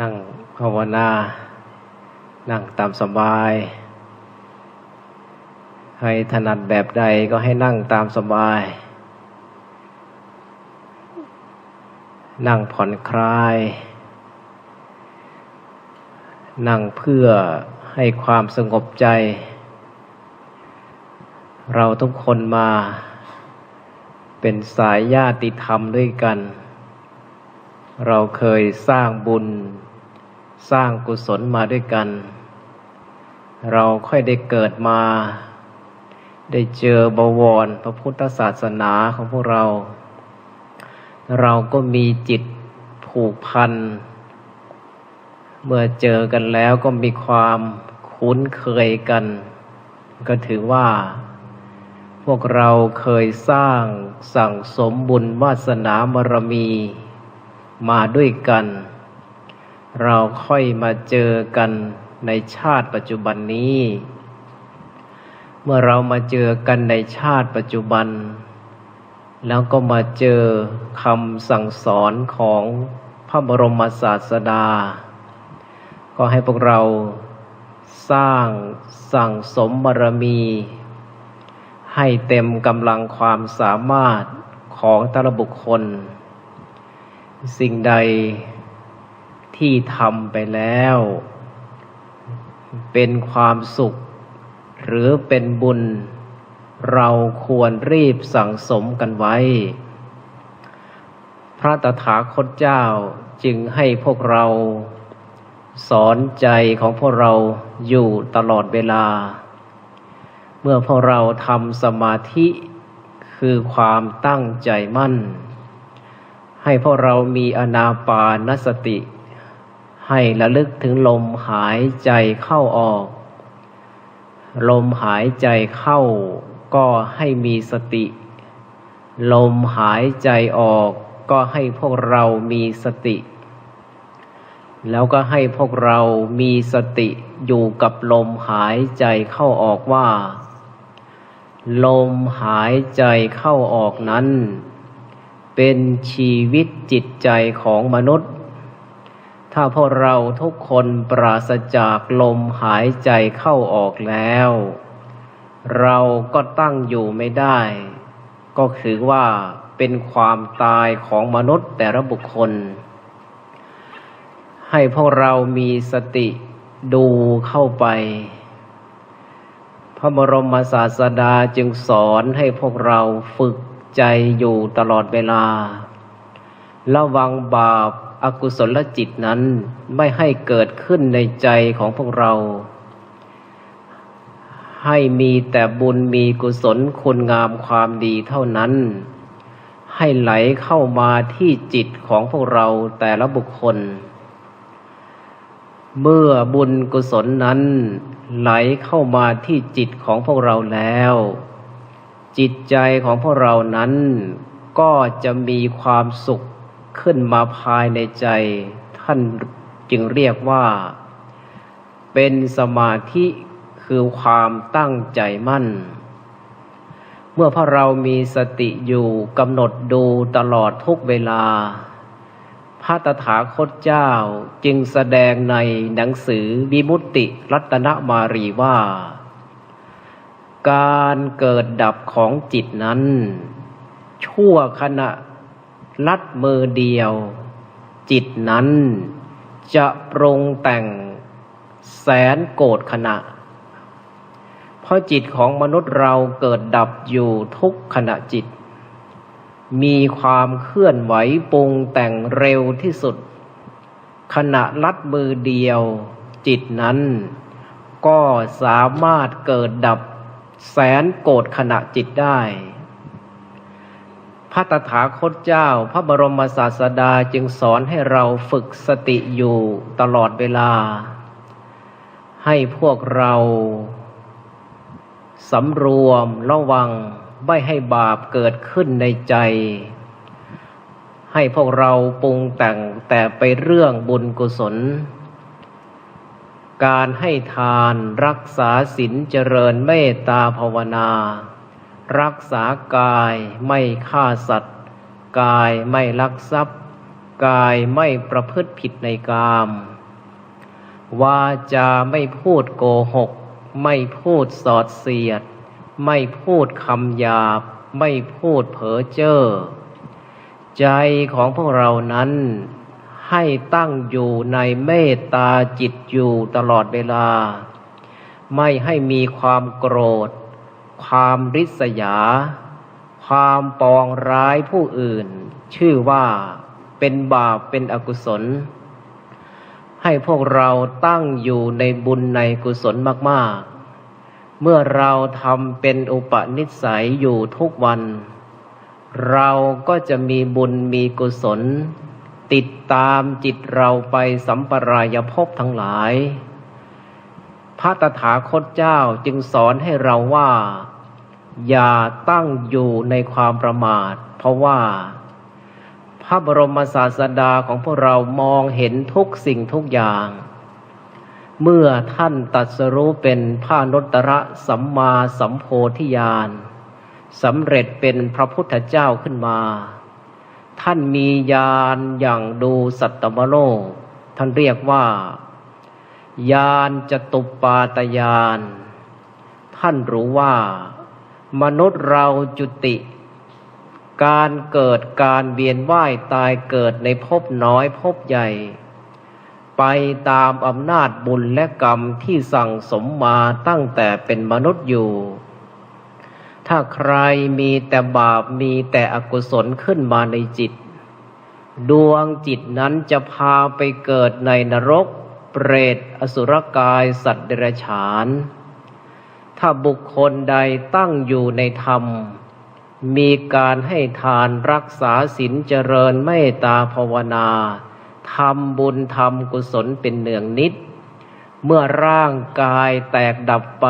นั่งภาวนา นั่งตามสบาย ให้ถนัดแบบใดก็ให้นั่งตามสบาย นั่งผ่อนคลาย นั่งเพื่อให้ความสงบใจ เราทุกคนมาเป็นสายญาติธรรมด้วยกัน เราเคยสร้างบุญ สร้างกุศลมาด้วยกัน เราค่อยได้เกิดมา ได้เจอบวรพระพุทธศาสนาของพวกเรา เราก็มีจิตผูกพัน เมื่อเจอกันแล้วก็มีความคุ้นเคยกัน ก็ถือว่า พวกเราเคยสร้างสั่งสมบุญวาสนาบารมีมาด้วยกัน เราค่อยมาเจอกันในชาติปัจจุบันนี้ เมื่อเรามาเจอกันในชาติปัจจุบัน แล้วก็มาเจอคำสั่งสอนของพระบรมศาสดา ก็ให้พวกเราสร้างสั่งสมบารมี ให้เต็มกำลังความสามารถของแต่ละบุคคล สิ่งใด ที่ทำไปแล้ว เป็นความสุข หรือเป็นบุญ เราควรรีบสั่งสมกันไว้ พระตถาคตเจ้าจึงให้พวกเรา สอนใจของพวกเราอยู่ตลอดเวลา เมื่อพวกเราทำสมาธิคือความตั้งใจมั่น ให้พวกเรามีอนาปานสติ ให้ระลึกถึงลมหายใจเข้าออก ลมหายใจเข้าก็ให้มีสติ ลมหายใจออกก็ให้พวกเรามีสติ แล้วก็ให้พวกเรามีสติอยู่กับลมหายใจเข้าออกว่า ลมหายใจเข้าออกนั้น เป็นชีวิตจิตใจของมนุษย์ ถ้าพวกเราทุกคนปราศจากลมหายใจเข้าออกแล้ว เราก็ตั้งอยู่ไม่ได้ ก็คือว่าเป็นความตายของมนุษย์แต่ละบุคคล ให้พวกเรามีสติดูเข้าไป พระบรมศาสดาจึงสอนให้พวกเราฝึกใจอยู่ตลอดเวลา ระวังบาป อกุศลจิตนั้นไม่ให้เกิดขึ้นในใจของพวกเรา ให้มีแต่บุญมีกุศลคุณงามความดีเท่านั้น ให้ไหลเข้ามาที่จิตของพวกเราแต่ละบุคคล เมื่อบุญกุศลนั้น ไหลเข้ามาที่จิตของพวกเราแล้ว จิตใจของพวกเรานั้นก็จะมีความสุข ขึ้นมาภายในใจ ท่านจึงเรียกว่า เป็นสมาธิคือความตั้งใจมั่น เมื่อพระเรามีสติอยู่กำหนดดูตลอดทุกเวลา พระตถาคตเจ้าจึงแสดงในหนังสือวิมุตติรัตนมารีว่า การเกิดดับของจิตนั้น ชั่วขณะ ลัดมือเดียว จิตนั้นจะปรุงแต่งแสนโกรธขณะ เพราะจิตของมนุษย์เราเกิดดับอยู่ทุกขณะจิต มีความเคลื่อนไหวปรุงแต่งเร็วที่สุด ขณะลัดมือเดียว จิตนั้น ก็สามารถเกิดดับแสนโกรธขณะจิตได้ พระตถาคตเจ้า พระบรมศาสดาจึงสอนให้เราฝึกสติอยู่ตลอดเวลา ให้พวกเราสำรวมระวังไม่ให้บาปเกิดขึ้นในใจ ให้พวกเราปรุงแต่งแต่ไปเรื่องบุญกุศล การให้ทานรักษาศีลเจริญเมตตาภาวนา รักษากายไม่ฆ่าสัตว์ กายไม่ลักทรัพย์ กายไม่ประพฤติผิดในกามวาจาไม่พูดโกหก ไม่พูดสอดเสียด ไม่พูดคำหยาบ ไม่พูดเผลอเจ้อใจของพวกเรานั้น ให้ตั้งอยู่ในเมตตาจิตอยู่ตลอดเวลา ไม่ให้มีความโกรธ ความริษยา ความปองร้ายผู้อื่น ชื่อว่าเป็นบาปเป็นอกุศล ให้พวกเราตั้งอยู่ในบุญในกุศลมากๆ เมื่อเราทำเป็นอุปนิสัยอยู่ทุกวัน เราก็จะมีบุญมีกุศล ติดตามจิตเราไปสัมปรายภพทั้งหลายพระตถาคตเจ้าจึงสอนให้เราว่า อย่าตั้งอยู่ในความประมาท เพราะว่า พระบรมศาสดาของพวกเรามองเห็นทุกสิ่งทุกอย่าง เมื่อท่านตัดสรู้เป็นพระนตระสัมมาสัมโพธิญาณสำเร็จเป็นพระพุทธเจ้าขึ้นมา ท่านมีญาณอย่างดูสัตวโลก ท่านเรียกว่าญาณจตุปาตญาณท่านรู้ว่า มนุษย์เราจุติ การเกิดการเวียนว่ายตายเกิดในภพน้อยภพใหญ่ ไปตามอำนาจบุญและกรรมที่สั่งสมมาตั้งแต่เป็นมนุษย์อยู่ ถ้าใครมีแต่บาปมีแต่อกุศลขึ้นมาในจิต ดวงจิตนั้นจะพาไปเกิดในนรก เปรตอสุรกายสัตว์เดรัจฉาน ถ้าบุคคลใดตั้งอยู่ในธรรม มีการให้ทานรักษาศีลเจริญเมตตาภาวนาทำบุญทำกุศลเป็นเนืองนิด เมื่อร่างกายแตกดับไป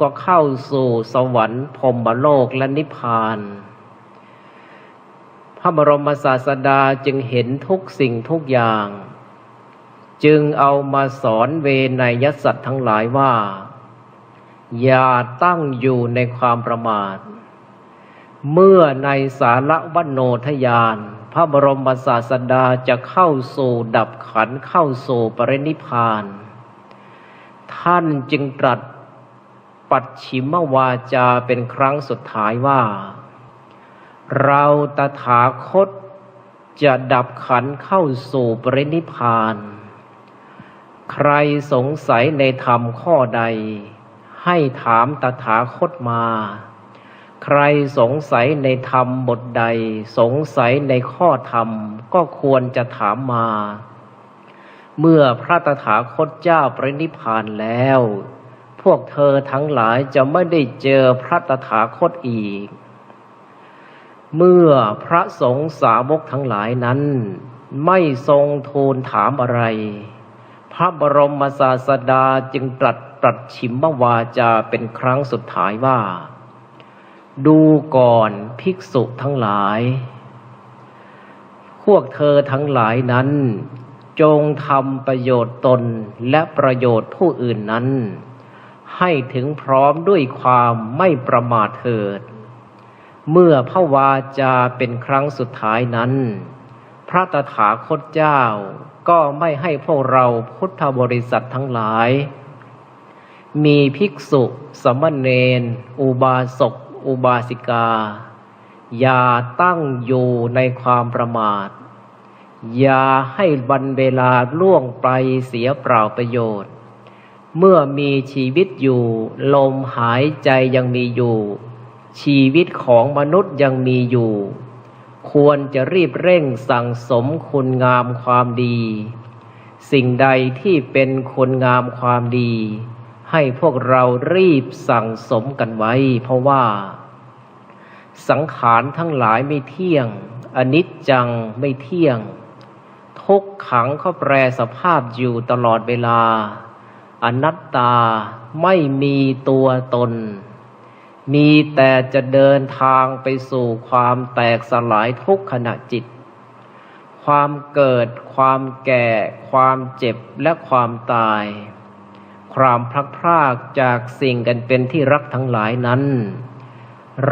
ก็เข้าสู่สวรรค์พรมโลกและนิพพาน พระบรมศาสดาจึงเห็นทุกสิ่งทุกอย่าง จึงเอามาสอนเวนยสัตว์ทั้งหลายว่า อย่าตั้งอยู่ในความประมาท เมื่อในสารวัโนทยาน พระบรมศาสดาจะเข้าสู่ดับขันเข้าสู่ปรินิพาน ท่านจึงตรัสปัดชิมวาจาเป็นครั้งสุดท้ายว่า เราตถาคตจะดับขันเข้าสู่ปรินิพาน ใครสงสัยในธรรมข้อใด ให้ถามตถาคตมา ใครสงสัยในธรรมบทใด สงสัยในข้อธรรมก็ควรจะถามมา เมื่อพระตถาคตเจ้าปรินิพานแล้ว พวกเธอทั้งหลายจะไม่ได้เจอพระตถาคตอีก เมื่อพระสงฆ์สาวกทั้งหลายนั้น ไม่ทรงทูลถามอะไรพระบรมศาสดาจึงตรัส ตรัสชิมวาจาเป็นครั้งสุดท้ายว่า ดูก่อนภิกษุทั้งหลาย พวกเธอทั้งหลายนั้น จงทำประโยชน์ตนและประโยชน์ผู้อื่นนั้น ให้ถึงพร้อมด้วยความไม่ประมาทเถิด เมื่อพระวาจาเป็นครั้งสุดท้ายนั้น พระตถาคตเจ้าก็ไม่ให้พวกเราพุทธบริษัททั้งหลาย มีภิกษุสมณเณรอุบาสก อุบาสิกา อย่าตั้งอยู่ในความประมาท อย่าให้วันเวลาล่วงไปเสียเปล่าประโยชน์ เมื่อมีชีวิตอยู่ ลมหายใจยังมีอยู่ ชีวิตของมนุษย์ยังมีอยู่ ควรจะรีบเร่งสั่งสมคุณงามความดี สิ่งใดที่เป็นคุณงามความดี ให้พวกเรารีบสั่งสมกันไว้ เพราะว่า สังขารทั้งหลายไม่เที่ยง อนิจจังไม่เที่ยง ทุกขังเขาแปรสภาพอยู่ตลอดเวลา อนัตตาไม่มีตัวตน มีแต่จะเดินทางไปสู่ความแตกสลายทุกขณะจิต ความเกิด ความแก่ ความเจ็บและความตาย ความพลักพรากจากสิ่งกันเป็นที่รักทั้งหลายนั้น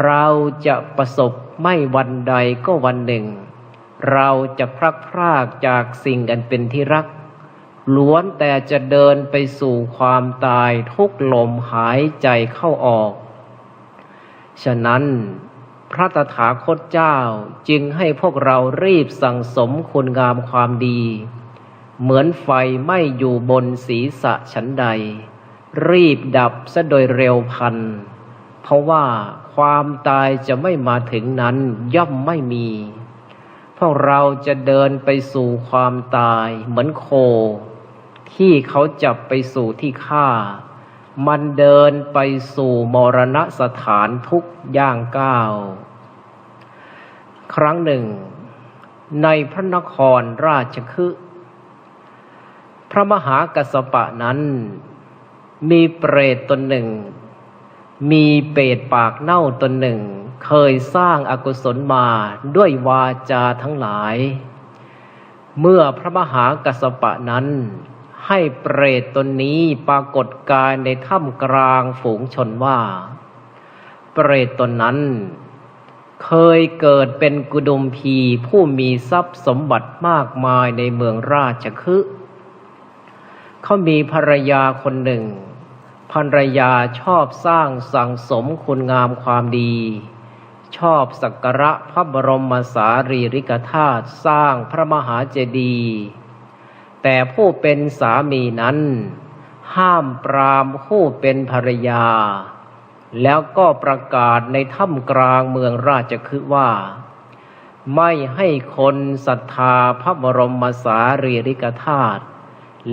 เราจะประสบไม่วันใดก็วันหนึ่ง เราจะพลักพรากจากสิ่งอันเป็นที่รัก ล้วนแต่จะเดินไปสู่ความตายทุกลมหายใจเข้าออก ฉะนั้นพระตถาคตเจ้าจึงให้พวกเรารีบสั่งสมคุณงามความดี เหมือนไฟไหม้อยู่บนศีรษะฉันใด รีบดับซะโดยเร็วพัน เพราะว่าความตายจะไม่มาถึงนั้นย่อมไม่มี พวกเราจะเดินไปสู่ความตายเหมือนโค ที่เขาจับไปสู่ที่ฆ่า มันเดินไปสู่มรณสถานทุกย่างก้าวครั้งหนึ่ง ในพระนครราชคฤห์ พระมหากัสสปะนั้น มีเปรตตนหนึ่ง มีเปรตปากเน่าตนหนึ่ง เคยสร้างอากุศลมาด้วยวาจาทั้งหลาย เมื่อพระมหากัสสปะนั้น ให้เปรตตนนี้ปรากฏกายในถ้ำกลางฝูงชนว่า เปรตตนนั้นเคยเกิดเป็นกุดุมพีผู้มีทรัพย์สมบัติมากมายในเมืองราชคฤห์ เขามีภรรยาคนหนึ่ง ภรรยาชอบสร้างสั่งสมคุณงามความดี ชอบสักการะพระบรมสารีริกธาตุสร้างพระมหาเจดีย์แต่ผู้เป็นสามีนั้น ห้ามปรามผู้เป็นภรรยา แล้วก็ประกาศในถ้ำกลางเมืองราชคฤห์ว่า ไม่ให้คนศรัทธาพระบรมสารีริกธาตุ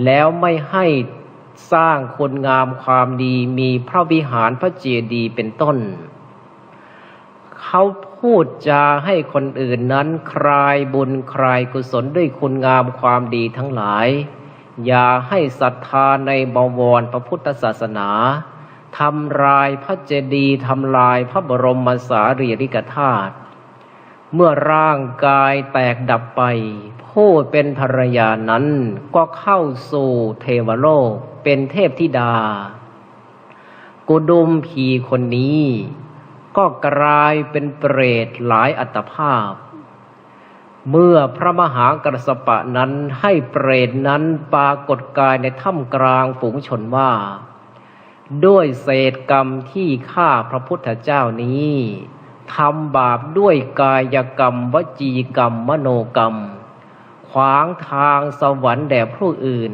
แล้วไม่ให้สร้างคุณงามความดีมีพระวิหารพระเจดีย์เป็นต้น เขาพูดจาให้คนอื่นนั้นคลายบุญคลายกุศลด้วยคุณงามความดีทั้งหลาย อย่าให้ศรัทธาในบวรพระพุทธศาสนาทำลายพระเจดีย์ทำลายพระบรมสารีริกธาตุเมื่อร่างกายแตกดับไป ผู้เป็นภรรยานั้นก็เข้าสู่เทวโลกเป็นเทพธิดา กุดุมพีคนนี้ ก็กลายเป็นเปรตหลายอัตภาพ เมื่อพระมหากรสปะนั้นให้เปรตนั้นปรากฏกายในถ้ำกลางฝูงชนว่า ด้วยเศษกรรมที่ฆ่าพระพุทธเจ้านี้ทำบาปด้วยกายกรรม วจีกรรม มโนกรรม ขวางทางสวรรค์แด่ผู้อื่น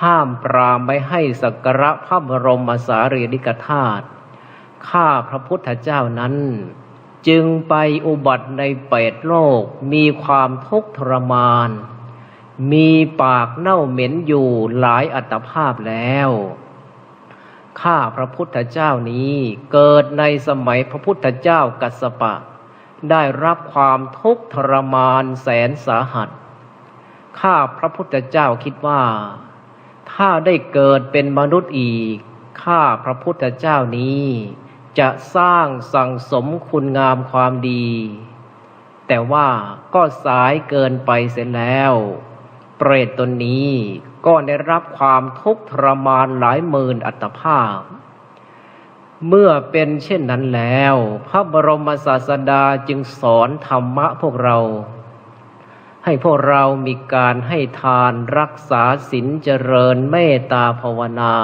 ห้ามปรามไม่ให้สักการะพระบรมสารีริกธาตุข้าพระพุทธเจ้านั้น จึงไปอุบัติในเปตโลกมีความทุกข์ทรมาน มีปากเน่าเหม็นอยู่หลายอัตภาพแล้วข้าพระพุทธเจ้านี้เกิดในสมัยพระพุทธเจ้ากัสสปะ ได้รับความทุกข์ทรมานแสนสาหัส ข้าพระพุทธเจ้าคิดว่า ถ้าได้เกิดเป็นมนุษย์อีก ข้าพระพุทธเจ้านี้ จะสร้างสั่งสมคุณงามความดี แต่ว่าก็สายเกินไปเสียแล้ว เปรตตนนี้ก็ได้รับความทุกข์ทรมานหลายหมื่นอัตภาพ เมื่อเป็นเช่นนั้นแล้ว พระบรมศาสดาจึงสอนธรรมะพวกเรา ให้พวกเรามีการให้ทานรักษาศีลเจริญเมตตาภาวนา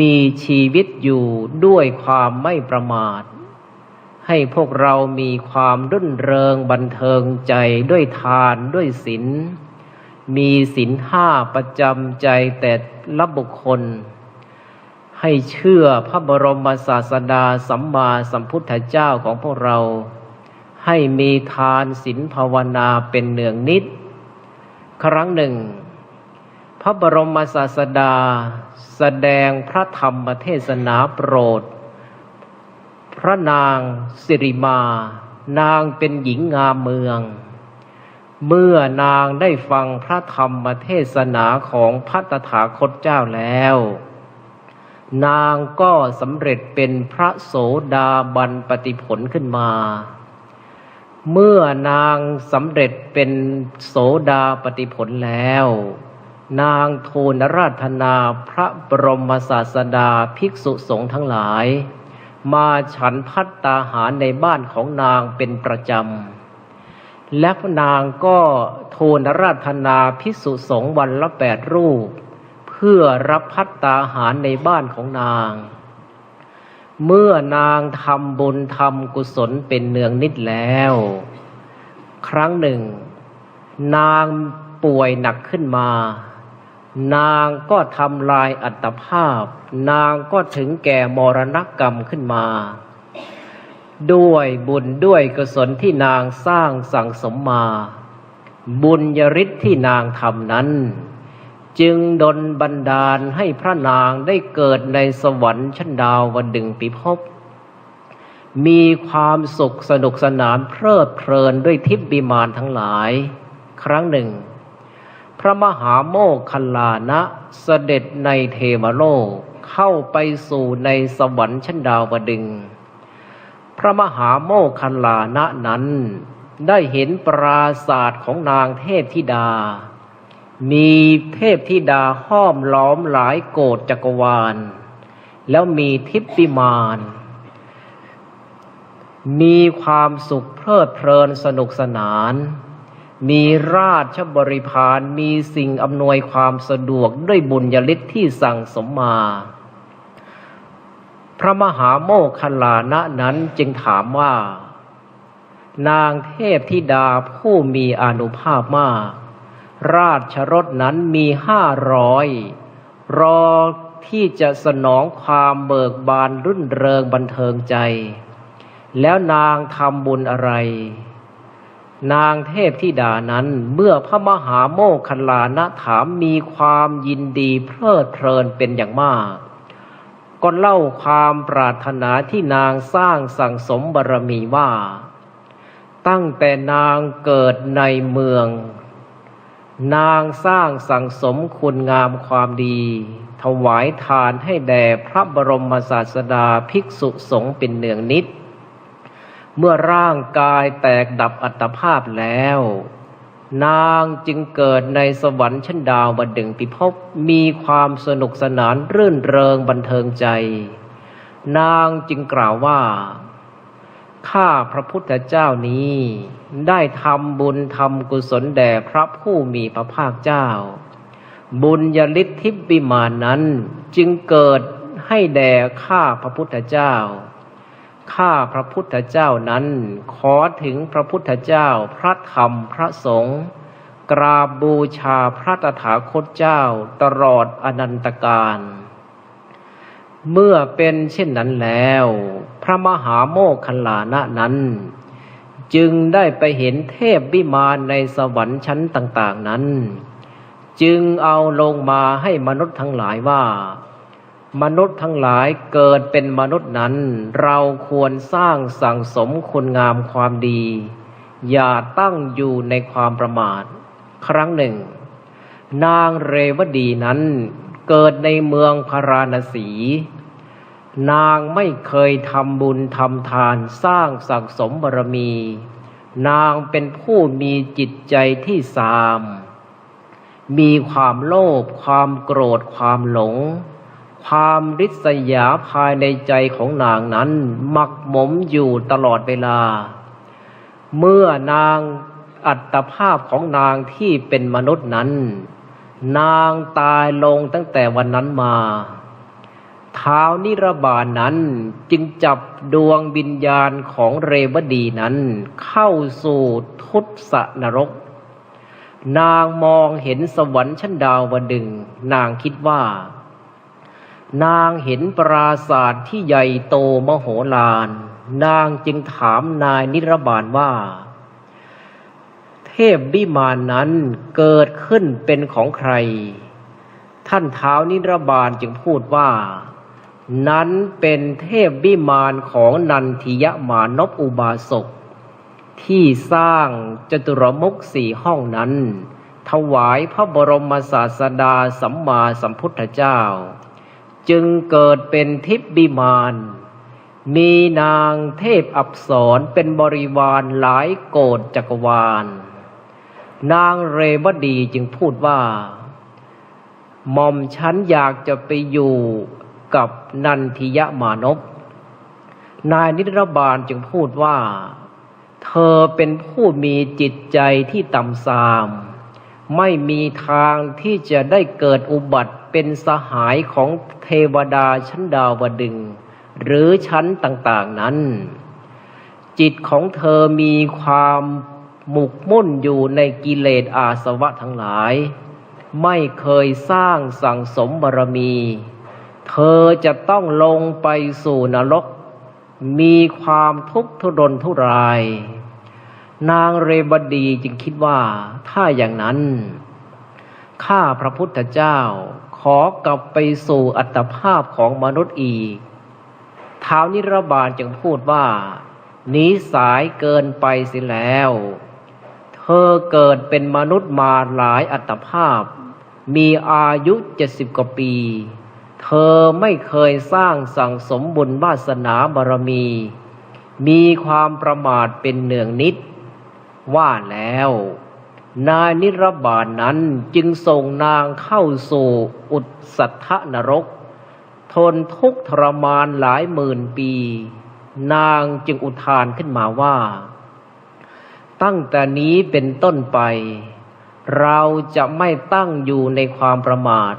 มีชีวิตอยู่ด้วยความไม่ประมาท ให้พวกเรามีความรื่นเริงบันเทิงใจด้วยทานด้วยศีลมีศีลห้าประจำใจแต่ละบุคคล ให้เชื่อพระบรมศาสดาสัมมาสัมพุทธเจ้าของพวกเรา ให้มีทานศีลภาวนาเป็นเนืองนิด ครั้งหนึ่ง พระบรมศาสดา แสดงพระธรรมเทศนาโปรด พระนางสิริมา นางเป็นหญิงงามเมือง เมื่อนางได้ฟังพระธรรมเทศนาของพระตถาคตเจ้าแล้วนางก็สำเร็จเป็นพระโสดาบันปฏิผลขึ้นมา เมื่อนางสำเร็จเป็นโสดาปฏิผลแล้ว นางทูลราธนาพระบรมศาสดาภิกษุสงฆ์ทั้งหลาย มาฉันพัตตาหารในบ้านของนางเป็นประจำ และนางก็ทูลราธนาพิสุสงฆ์วันละแปดรูป เพื่อรับพัตตาหารในบ้านของนาง เมื่อนางทำบุญทำกุศลเป็นเนืองนิดแล้ว ครั้งหนึ่ง นางป่วยหนักขึ้นมา นางก็ทำลายอัตภาพ นางก็ถึงแก่มรณกรรมขึ้นมา ด้วยบุญด้วยกุศลที่นางสร้างสั่งสมมา บุญยริศที่นางทำนั้น จึงดลบันดาลให้พระนางได้เกิดในสวรรค์ชั้นดาววันดึงปิภพ มีความสุขสนุกสนานเพลิดเพลินด้วยทิพย์บิมานทั้งหลาย ครั้งหนึ่ง พระมหาโมคคัลลานะเสด็จในเทวโลกเข้าไปสู่ในสวรรค์ชั้นดาวดึง พระมหาโมคคัลลานะนั้นได้เห็นปราศาสตร์ของนางเทพธิดา มีเทพธิดาห้อมล้อมหลายโกฏจักรวาล แล้วมีทิพย์ปิมาน มีความสุขเพลิดเพลินสนุกสนาน มีราชบริพารมีสิ่งอำนวยความสะดวกด้วยบุญญาฤทธิ์ที่สั่งสมมา พระมหาโมคคัลลานะนั้นจึงถามว่า นางเทพธิดาผู้มีอนุภาพมาก ราชรถนั้นมีห้าร้อยรอที่จะสนองความเบิกบานรุ่นเริงบันเทิงใจ แล้วนางทำบุญอะไร นางเทพธิดานั้นเมื่อพระมหาโมคคัลลานะถามมีความยินดีเพลิดเพลินเป็นอย่างมาก ก็เล่าความปรารถนาที่นางสร้างสั่งสมบารมีว่า ตั้งแต่นางเกิดในเมือง นางสร้างสั่งสมคุณงามความดี ถวายทานให้แด่พระบรมศาสดาภิกษุสงฆ์เป็นเนืองนิด เมื่อร่างกายแตกดับอัตภาพแล้ว นางจึงเกิดในสวรรค์ชั้นดาวบดึงปิภพมีความสนุกสนานรื่นเริงบันเทิงใจ นางจึงกล่าวว่า ข้าพระพุทธเจ้านี้ ได้ทำบุญทำกุศลแด่พระผู้มีพระภาคเจ้า บุญยลิทธิบิมานนั้นจึงเกิดให้แด่ข้าพระพุทธเจ้า ข้าพระพุทธเจ้านั้น ขอถึงพระพุทธเจ้าพระธรรมพระสงฆ์กราบบูชาพระตถาคตเจ้าตลอดอนันตการ เมื่อเป็นเช่นนั้นแล้ว พระมหาโมคคัลลานะนั้น จึงได้ไปเห็นเทพวิมานในสวรรค์ชั้นต่าง ๆนั้น จึงเอาลงมาให้มนุษย์ทั้งหลายว่า มนุษย์ทั้งหลายเกิดเป็นมนุษย์นั้น เราควรสร้างสั่งสมคุณงามความดี อย่าตั้งอยู่ในความประมาท ครั้งหนึ่ง นางเรวดีนั้นเกิดในเมืองพาราณสี นางไม่เคยทำบุญทำทานสร้างสังสมบารมี นางเป็นผู้มีจิตใจที่สาม มีความโลภความโกรธความหลง ความริษยาภายในใจของนางนั้นหมักหมมอยู่ตลอดเวลา เมื่อนางอัตภาพของนางที่เป็นมนุษย์นั้น นางตายลงตั้งแต่วันนั้นมา ท้าวนิรบานั้น จึงจับดวงวิญญาณของเรวดีนั้น เข้าสู่ทุตสนรก นางมองเห็นสวรรค์ชั้นดาวดึง นางคิดว่า นางเห็นปราศาสตร์ที่ใหญ่โตมโหฬารนางจึงถามนายนิรบาลว่า เทพบิมานนั้นเกิดขึ้นเป็นของใครท่านเท้านิรบาลจึงพูดว่า นั้นเป็นเทพบิมานของนันทิยมานพอุบาสก ที่สร้างจตุรมุกสี่ห้องนั้น ถวายพระบรมศาสดาสัมมาสัมพุทธเจ้า จึงเกิดเป็นทิพย์บิมาน มีนางเทพอับสรเป็นบริวารหลายโกฏจักรวาล นางเรวดีจึงพูดว่าหม่อมฉันอยากจะไปอยู่ กับนันทิยมานพนายนิรบาลจึงพูดว่า เธอเป็นผู้มีจิตใจที่ต่ำทราม ไม่มีทางที่จะได้เกิดอุบัติเป็นสหายของเทวดาชั้นดาวดึง หรือชั้นต่างๆนั้น จิตของเธอมีความหมกมุ่นอยู่ในกิเลสอาสวะทั้งหลาย ไม่เคยสร้างสั่งสมบารมี เธอจะต้องลงไปสู่นรก มีความทุกข์ทุรนทุราย นางเรบดีจึงคิดว่าถ้าอย่างนั้นข้าพระพุทธเจ้าขอกลับไปสู่อัตภาพของมนุษย์อีกท้าวนิรบาลจึงพูดว่านี้สายเกินไปสิแล้ว เธอเกิดเป็นมนุษย์มาหลายอัตภาพ มีอายุเจ็ดสิบกว่าปี เธอไม่เคยสร้างสั่งสมบุญวาสนาบารมี มีความประมาทเป็นเนืองนิด ว่าแล้ว นายนิรบาลนนั้นจึงส่งนางเข้าสู่อุตสัทธนรก ทนทุกข์ทรมานหลายหมื่นปี นางจึงอุทานขึ้นมาว่า ตั้งแต่นี้เป็นต้นไป เราจะไม่ตั้งอยู่ในความประมาท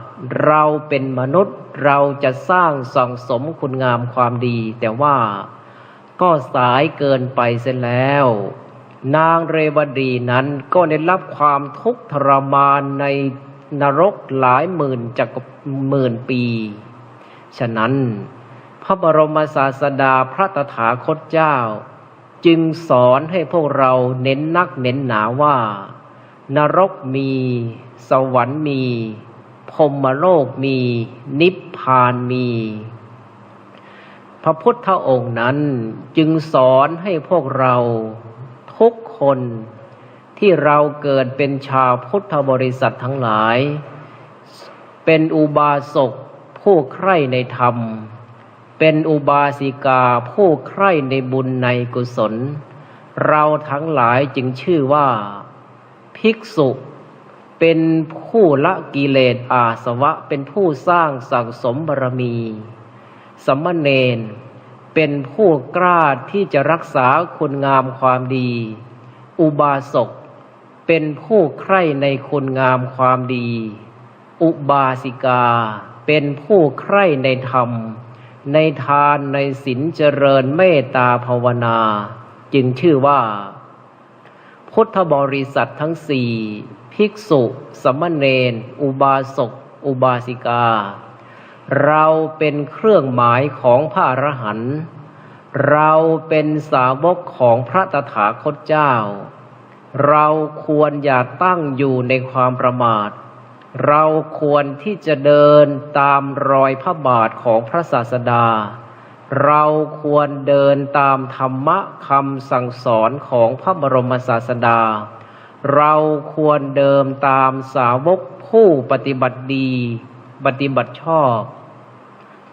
เราเป็นมนุษย์เราจะสร้างสั่งสมคุณงามความดี แต่ว่าก็สายเกินไปเสียแล้ว นางเรวดีนั้นก็ได้รับความทุกข์ทรมานในนรกหลายหมื่นจักรหมื่นปี ฉะนั้น พระบรมศาสดาพระตถาคตเจ้า จึงสอนให้พวกเราเน้นนักเน้นหนาว่า นรกมี สวรรค์มีพรมโลกมี นิพพานมี พระพุทธองค์นั้นจึงสอนให้พวกเราทุกคนที่เราเกิดเป็นชาวพุทธบริษัททั้งหลาย เป็นอุบาสกผู้ใคร่ในธรรม เป็นอุบาสิกาผู้ใคร่ในบุญในกุศล เราทั้งหลายจึงชื่อว่า ภิกษุ เป็นผู้ละกิเลสอาสวะ เป็นผู้สร้างสั่งสมบารมี สมณเณรเป็นผู้กล้าที่จะรักษาคุณงามความดี อุบาสก เป็นผู้ใคร่ในคุณงามความดี อุบาสิกา เป็นผู้ใคร่ในธรรม ในทานในศีลเจริญเมตตาภาวนา จึงชื่อว่า พุทธบริษัททั้งสี่ภิกษุ สมณเณรอุบาสก อุบาสิกา เราเป็นเครื่องหมายของพระอรหันต์เราเป็นสาวกของพระตถาคตเจ้า เราควรอย่าตั้งอยู่ในความประมาท เราควรที่จะเดินตามรอยพระบาทของพระศาสดา เราควรเดินตามธรรมะคำสั่งสอนของพระบรมศาสดา เราควรเดินตามสาวกผู้ปฏิบัติดี ปฏิบัติชอบ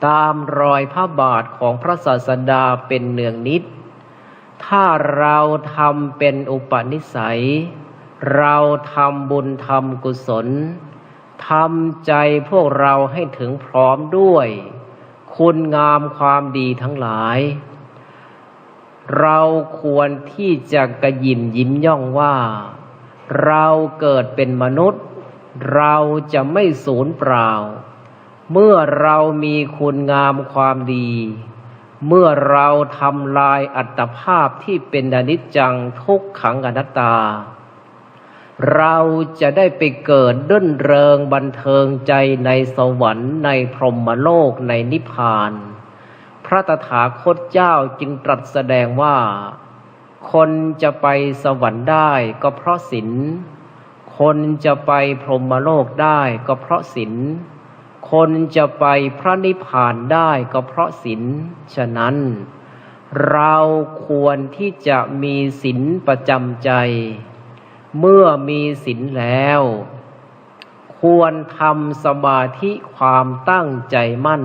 ตามรอยพระบาทของพระศาสดาเป็นเนืองนิด ถ้าเราทำเป็นอุปนิสัย เราทำบุญทำกุศลทำใจพวกเราให้ถึงพร้อมด้วย คุณงามความดีทั้งหลาย เราควรที่จะกระยิมยิ้มย่องว่า เราเกิดเป็นมนุษย์ เราจะไม่สูญเปล่า เมื่อเรามีคุณงามความดี เมื่อเราทำลายอัตภาพที่เป็นอนิจจังทุกขังอนัตตา เราจะได้ไปเกิดด้นเริงบันเทิงใจในสวรรค์ในพรหมโลกในนิพพาน พระตถาคตเจ้าจึงตรัสแสดงว่า คนจะไปสวรรค์ได้ก็เพราะศีลคนจะไปพรหมโลกได้ก็เพราะศีลคนจะไปพระนิพพานได้ก็เพราะศีลฉะนั้น เราควรที่จะมีศีลประจำใจ เมื่อมีศีลแล้ว ควรทำสมาธิความตั้งใจมั่น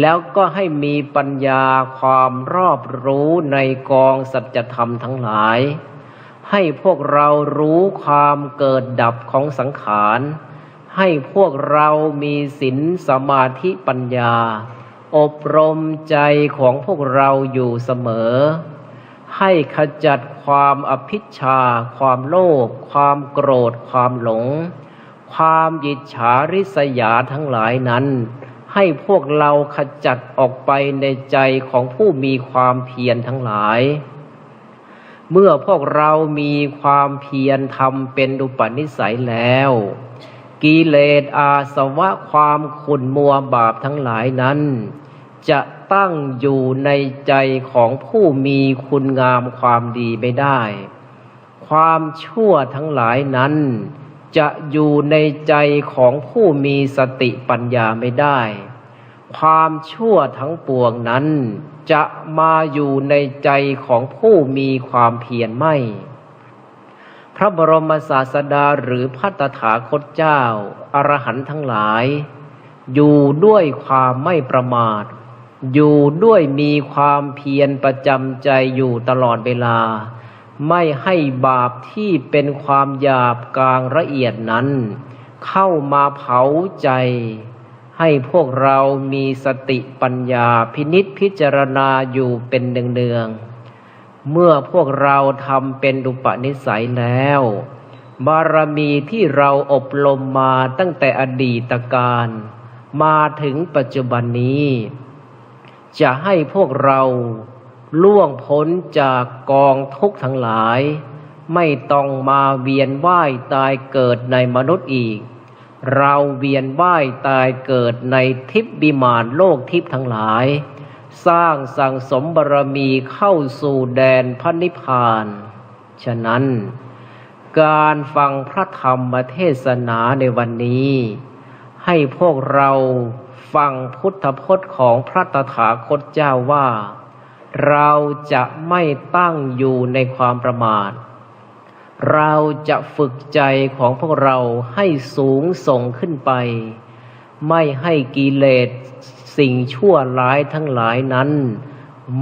แล้วก็ให้มีปัญญาความรอบรู้ในกองสัจธรรมทั้งหลาย ให้พวกเรารู้ความเกิดดับของสังขารให้พวกเรามีศีลสมาธิปัญญา อบรมใจของพวกเราอยู่เสมอ ให้ขจัดความอภิชา ความโลภความโกรธ ความหลง ความยิจฉาริษยาทั้งหลายนั้น ให้พวกเราขจัดออกไปในใจของผู้มีความเพียรทั้งหลาย เมื่อพวกเรามีความเพียรทำเป็นอุปนิสัยแล้ว กิเลสอาสวะความขุ่นมัวบาปทั้งหลายนั้น จะ ตั้งอยู่ในใจของผู้มีคุณงามความดีไม่ได้ ความชั่วทั้งหลายนั้น จะอยู่ในใจของผู้มีสติปัญญาไม่ได้ ความชั่วทั้งปวงนั้น จะมาอยู่ในใจของผู้มีความเพียรไม่ พระบรมศาสดาหรือพัตถาคตเจ้าอรหันต์ทั้งหลายอยู่ด้วยความไม่ประมาท อยู่ด้วยมีความเพียรประจำใจอยู่ตลอดเวลา ไม่ให้บาปที่เป็นความหยาบกลางละเอียดนั้น เข้ามาเผาใจ ให้พวกเรามีสติปัญญาพินิษพิจารณาอยู่เป็นเนืองๆเมื่อพวกเราทำเป็นอุปนิสัยแล้ว บารมีที่เราอบรมมาตั้งแต่อดีตการ มาถึงปัจจุบันนี้ จะให้พวกเราล่วงพ้นจากกองทุกข์ทั้งหลาย ไม่ต้องมาเวียนว่ายตายเกิดในมนุษย์อีก เราเวียนว่ายตายเกิดในทิพย์บิมานโลกทิพย์ทั้งหลาย สร้างสั่งสมบารมีเข้าสู่แดนพระนิพพาน ฉะนั้น การฟังพระธรรมเทศนาในวันนี้ ให้พวกเรา ฟังพุทธพจน์ของพระตถาคตเจ้าว่า เราจะไม่ตั้งอยู่ในความประมาท เราจะฝึกใจของพวกเราให้สูงส่งขึ้นไป ไม่ให้กิเลสสิ่งชั่วร้ายทั้งหลายนั้น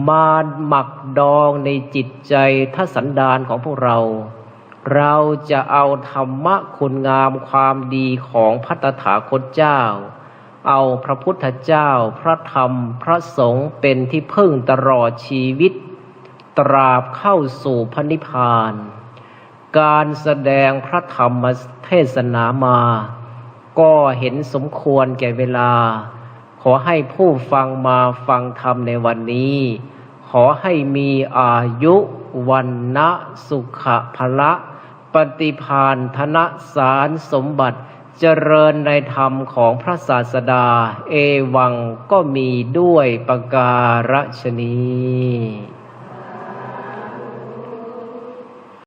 มาหมักดองในจิตใจทสันดานของพวกเราเราจะเอาธรรมะคุณงามความดีของพัตถาคตเจ้า เอาพระพุทธเจ้า พระธรรม พระสงฆ์เป็นที่พึ่งตลอดชีวิต ตราบเข้าสู่พระนิพพาน การแสดงพระธรรมเทศนามา ก็เห็นสมควรแก่เวลา ขอให้ผู้ฟังมาฟังธรรมในวันนี้ ขอให้มีอายุวันนะสุขภละ ปฏิพานธนสารสมบัติ เจริญในธรรมของพระศาสดา เอวังก็มีด้วยประการฉนี้